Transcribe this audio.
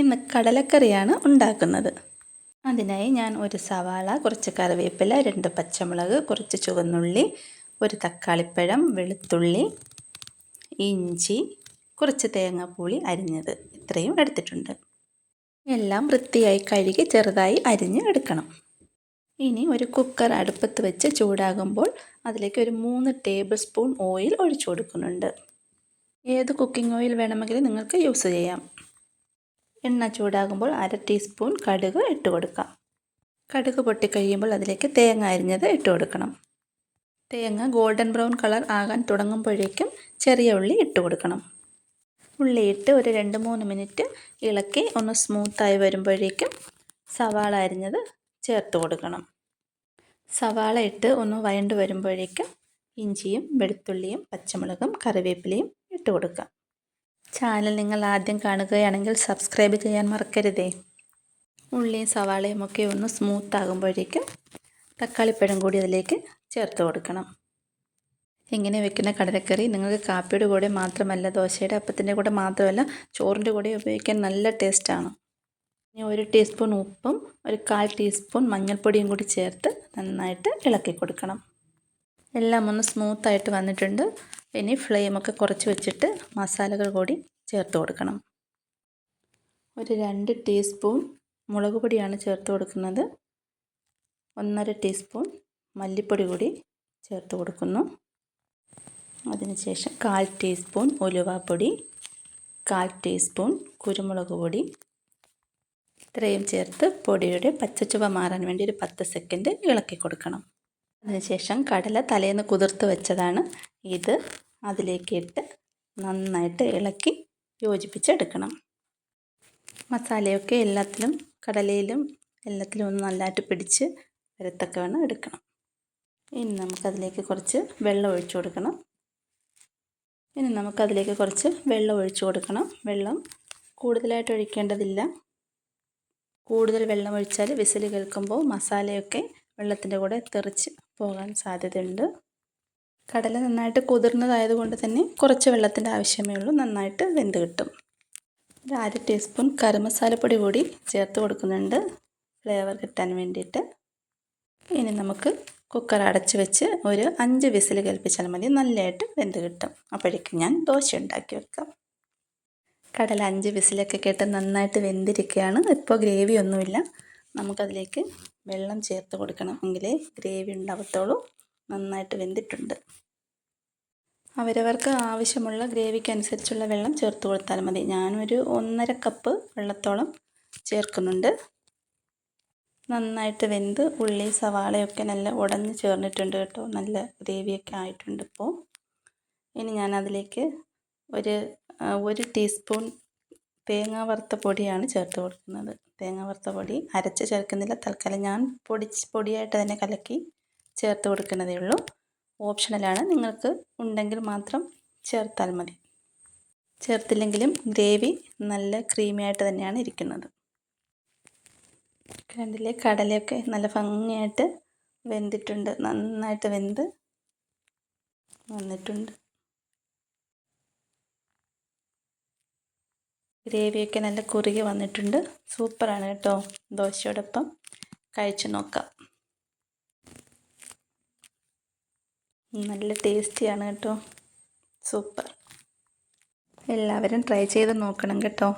ഇന്ന് കടലക്കറിയാണ് ഉണ്ടാക്കുന്നത്. അതിനായി ഞാൻ ഒരു സവാള കുറച്ച് കറിവേപ്പില രണ്ട് പച്ചമുളക് കുറച്ച് ചുവന്നുള്ളി ഒരു തക്കാളിപ്പഴം വെളുത്തുള്ളി ഇഞ്ചി കുറച്ച് തേങ്ങാപ്പൂളി അരിഞ്ഞത് ഇത്രയും എടുത്തിട്ടുണ്ട്. എല്ലാം വൃത്തിയായി കഴുകി ചെറുതായി അരിഞ്ഞ് എടുക്കണം. ഇനി ഒരു കുക്കർ അടുപ്പത്ത് വെച്ച് ചൂടാകുമ്പോൾ അതിലേക്ക് ഒരു മൂന്ന് ടേബിൾ സ്പൂൺ ഓയിൽ ഒഴിച്ചു കൊടുക്കുന്നുണ്ട്. ഏത് കുക്കിംഗ് ഓയിൽ വേണമെങ്കിലും നിങ്ങൾക്ക് യൂസ് ചെയ്യാം. എണ്ണ ചൂടാകുമ്പോൾ അര ടീസ്പൂൺ കടുക് ഇട്ട് കൊടുക്കാം. കടുക് പൊട്ടിക്കഴിയുമ്പോൾ അതിലേക്ക് തേങ്ങ അരിഞ്ഞത് ഇട്ട് കൊടുക്കണം. തേങ്ങ ഗോൾഡൻ ബ്രൗൺ കളർ ആകാൻ തുടങ്ങുമ്പോഴേക്കും ചെറിയ ഉള്ളി ഇട്ട് കൊടുക്കണം. ഉള്ളിയിട്ട് ഒരു രണ്ട് മൂന്ന് മിനിറ്റ് ഇളക്കി ഒന്ന് സ്മൂത്തായി വരുമ്പോഴേക്കും സവാള അരിഞ്ഞത് ചേർത്ത് കൊടുക്കണം. സവാള ഇട്ട് ഒന്ന് വയണ്ട് വരുമ്പോഴേക്കും ഇഞ്ചിയും വെളുത്തുള്ളിയും പച്ചമുളകും കറിവേപ്പിലയും ഇട്ട് കൊടുക്കാം. ചാനൽ നിങ്ങൾ ആദ്യം കാണുകയാണെങ്കിൽ സബ്സ്ക്രൈബ് ചെയ്യാൻ മറക്കരുതേ. ഉള്ളിയും സവാളയും ഒക്കെ ഒന്ന് സ്മൂത്ത് ആകുമ്പോഴേക്കും തക്കാളിപ്പഴം കൂടി അതിലേക്ക് ചേർത്ത് കൊടുക്കണം. ഇങ്ങനെ വെക്കുന്ന കടലക്കറി നിങ്ങൾക്ക് കാപ്പിയുടെ കൂടെ മാത്രമല്ല ദോശയുടെ അപ്പത്തിന്റെ കൂടെ മാത്രമല്ല ചോറിന്റെ കൂടെ ഉപയോഗിക്കാൻ നല്ല ടേസ്റ്റാണ് ഇനി ഒരു ടീസ്പൂൺ ഉപ്പും ഒരു കാൽ ടീസ്പൂൺ മഞ്ഞൾപ്പൊടിയും കൂടി ചേർത്ത് നന്നായിട്ട് ഇളക്കി കൊടുക്കണം. എല്ലാം ഒന്ന് സ്മൂത്തായിട്ട് വന്നിട്ടുണ്ട്. ഇനി ഫ്ലെയിമൊക്കെ കുറച്ച് വെച്ചിട്ട് മസാലകൾ കൂടി ചേർത്ത് കൊടുക്കണം. ഒരു രണ്ട് ടീസ്പൂൺ മുളക് പൊടിയാണ് ചേർത്ത് കൊടുക്കുന്നത്. ഒന്നര ടീസ്പൂൺ മല്ലിപ്പൊടി കൂടി ചേർത്ത് കൊടുക്കുന്നു. അതിനുശേഷം കാൽ ടീസ്പൂൺ ഉലുവാപ്പൊടി കാൽ ടീസ്പൂൺ കുരുമുളക് പൊടി. ഇത്രയും ചേർത്ത് പൊടിയുടെ പച്ചച്ചുവ മാറാൻ വേണ്ടി ഒരു പത്ത് സെക്കൻഡ് ഇളക്കി കൊടുക്കണം. അതിനുശേഷം കടല തലേന്ന് കുതിർത്ത് വെച്ചതാണ്. ഇത് അതിലേക്ക് ഇട്ട് നന്നായിട്ട് ഇളക്കി യോജിപ്പിച്ചെടുക്കണം. മസാലയൊക്കെ എല്ലാത്തിലും കടലയിലും എല്ലാത്തിലും ഒന്ന് നല്ലതായിട്ട് പിടിച്ച് വരത്തക്കവണ്ണം എടുക്കണം. ഇനി നമുക്കതിലേക്ക് കുറച്ച് വെള്ളം ഒഴിച്ചു കൊടുക്കണം. ഇനി നമുക്കതിലേക്ക് കുറച്ച് വെള്ളം ഒഴിച്ചു കൊടുക്കണം. വെള്ളം കൂടുതലായിട്ട് ഒഴിക്കേണ്ടതില്ല. കൂടുതൽ വെള്ളം ഒഴിച്ചാൽ വിസിൽ കേൾക്കുമ്പോൾ മസാലയൊക്കെ വെള്ളത്തിന്റെ കൂടെ തെറിച്ച് പോകാൻ സാധ്യതയുണ്ട്. കടല നന്നായിട്ട് കുതിർന്നതായത് കൊണ്ട് തന്നെ കുറച്ച് വെള്ളത്തിന്റെ ആവശ്യമേ ഉള്ളൂ. നന്നായിട്ട് വെന്ത് കിട്ടും. ഒരു അര ടീസ്പൂൺ കരമസാലപ്പൊടി കൂടി ചേർത്ത് കൊടുക്കുന്നുണ്ട്. ഫ്ലേവർ കിട്ടാൻ വേണ്ടിയിട്ട്. ഇനി നമുക്ക് കുക്കർ അടച്ച് വെച്ച് ഒരു അഞ്ച് വിസിൽ കേൾപ്പിച്ചാൽ മതി. നല്ലതായിട്ട് വെന്ത് കിട്ടും. അപ്പോഴേക്കും ഞാൻ ദോശ ഉണ്ടാക്കി വെക്കാം. കടല അഞ്ച് വിസിലൊക്കെ കേട്ട് നന്നായിട്ട് വെന്തിരിക്കുകയാണ്. ഇപ്പോൾ ഗ്രേവി ഒന്നുമില്ല. നമുക്കതിലേക്ക് വെള്ളം ചേർത്ത് കൊടുക്കണം. എങ്കിലേ ഗ്രേവി ഉണ്ടാവത്തുള്ളൂ. നന്നായിട്ട് വെന്തിട്ടുണ്ട്. അവരവർക്ക് ആവശ്യമുള്ള ഗ്രേവിക്ക് അനുസരിച്ചുള്ള വെള്ളം ചേർത്ത് കൊടുത്താൽ മതി. ഞാനൊരു ഒന്നര കപ്പ് വെള്ളത്തോളം ചേർക്കുന്നുണ്ട്. നന്നായിട്ട് വെന്ത് ഉള്ളി സവാളയൊക്കെ നല്ല ഉടഞ്ഞ് ചേർന്നിട്ടുണ്ട് കേട്ടോ. നല്ല ഗ്രേവിയൊക്കെ ആയിട്ടുണ്ട് ഇപ്പോൾ ഇനി ഞാൻ അതിലേക്ക് ഒരു ഒരു ടീസ്പൂൺ തേങ്ങ വറുത്ത പൊടിയാണ് ചേർത്ത് കൊടുക്കുന്നത്. തേങ്ങ വറുത്ത പൊടി അരച്ച് ചേർക്കുന്നില്ല. തൽക്കാലം ഞാൻ പൊടിച്ച് പൊടിയായിട്ട് തന്നെ കലക്കി ചേർത്ത് കൊടുക്കുന്നതേ ഉള്ളൂ. ഓപ്ഷണലാണ് നിങ്ങൾക്ക് ഉണ്ടെങ്കിൽ മാത്രം ചേർത്താൽ മതി. ചേർത്തില്ലെങ്കിലും ഗ്രേവി നല്ല ക്രീമി ആയിട്ട് തന്നെയാണ് ഇരിക്കുന്നത്. കണ്ടില്ലേ? കടലയൊക്കെ നല്ല ഭംഗിയായിട്ട് വെന്തിട്ടുണ്ട്. നന്നായിട്ട് വെന്ത് വന്നിട്ടുണ്ട്. ഗ്രേവിയൊക്കെ നല്ല കുറുകി വന്നിട്ടുണ്ട്. സൂപ്പറാണ് കേട്ടോ. ദോശയോടൊപ്പം കഴിച്ചു നോക്കാം. നല്ല ടേസ്റ്റിയാണ് കേട്ടോ. സൂപ്പർ. എല്ലാവരും ട്രൈ ചെയ്ത് നോക്കണം കേട്ടോ.